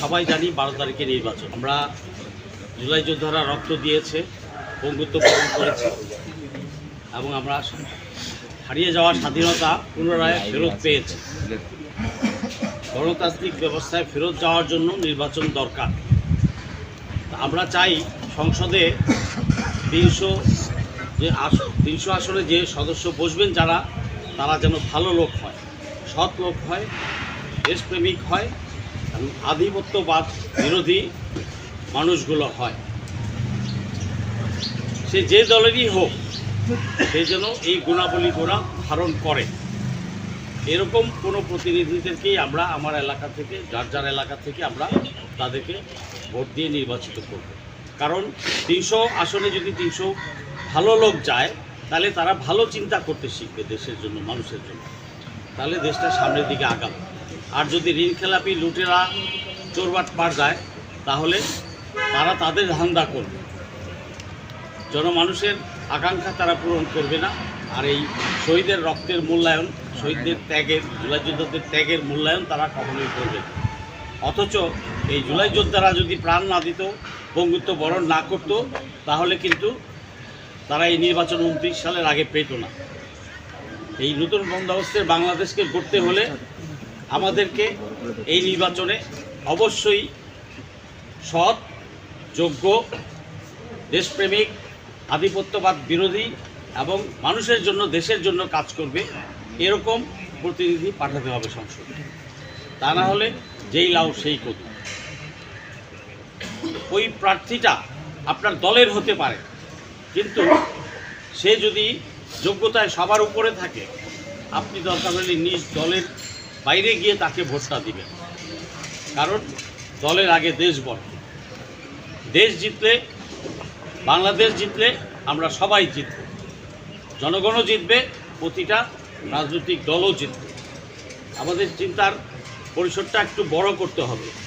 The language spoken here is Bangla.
সবাই জানি বারো তারিখে নির্বাচন। আমরা জুলাই যোদ্ধারা রক্ত দিয়েছে বন্ধুত্ব বরণ করেছে এবং আমরা হারিয়ে যাওয়া স্বাধীনতা পুনরায় ফেরত পেয়েছি। গণতান্ত্রিক ব্যবস্থায় ফেরত যাওয়ার জন্য নির্বাচন দরকার। আমরা চাই সংসদে তিনশো যে তিনশো আসনে যে সদস্য বসবেন যারা, তারা যেন ভালো লোক হয়, সৎ লোক হয়, দেশপ্রেমিক হয় আধিপত্যবাদ বিরোধী মানুষগুলো হয়। সে যে দলেরই হোক, সে যেন এই গুণাবলীগুলো ধারণ করে। এরকম কোনো প্রতিনিধিদেরকেই আমরা আমার এলাকা থেকে, যার যার এলাকা থেকে আমরা তাদেরকে ভোট দিয়ে নির্বাচিত করব। কারণ তিনশো আসনে যদি তিনশো ভালো লোক যায়, তাহলে তারা ভালো চিন্তা করতে শিখবে দেশের জন্য, মানুষের জন্য। তাহলে দেশটা সামনের দিকে আগাবে। আর যদি ঋণ খেলাপি লুটেরা চোরবাট পার যায়, তাহলে তারা তাদের ধান্দা করবে। জনমানুষের আকাঙ্ক্ষা তারা পূরণ করবে না। আর এই শহীদের রক্তের মূল্যায়ন, শহীদদের ত্যাগের, জুলাই যোদ্ধাদের ত্যাগের মূল্যায়ন তারা কখনোই করবে অথচ এই জুলাই যোদ্ধারা যদি প্রাণ না দিত, বঙ্গুত্ব বরণ না করতো, তাহলে কিন্তু তারা এই নির্বাচন উনত্রিশ সালের আগে পেত না। এই নতুন বন্দোবস্তের বাংলাদেশকে করতে হলে আমাদেরকে এই নির্বাচনে অবশ্যই সৎ, যোগ্য, দেশপ্রেমিক, আধিপত্যবাদ বিরোধী এবং মানুষের জন্য, দেশের জন্য কাজ করবে এরকম প্রতিনিধি পাঠাতে হবে সংসদে। তা না হলে যেই লাউ সেই কদু। ওই প্রার্থীটা আপনার দলের হতে পারে, কিন্তু সে যদি যোগ্যতায় সবার উপরে থাকে, আপনি দরকার হলে নিজ দলের বাইরে গিয়ে তাকে ভোটটা দিবেন। কারণ দলের আগে দেশ বড় দেশ জিতলে, বাংলাদেশ জিতলে আমরা সবাই জিতব। জনগণও জিতবে, প্রতিটা রাজনৈতিক দলও জিতবে। আমাদের চিন্তার পরিসরটা একটু বড় করতে হবে।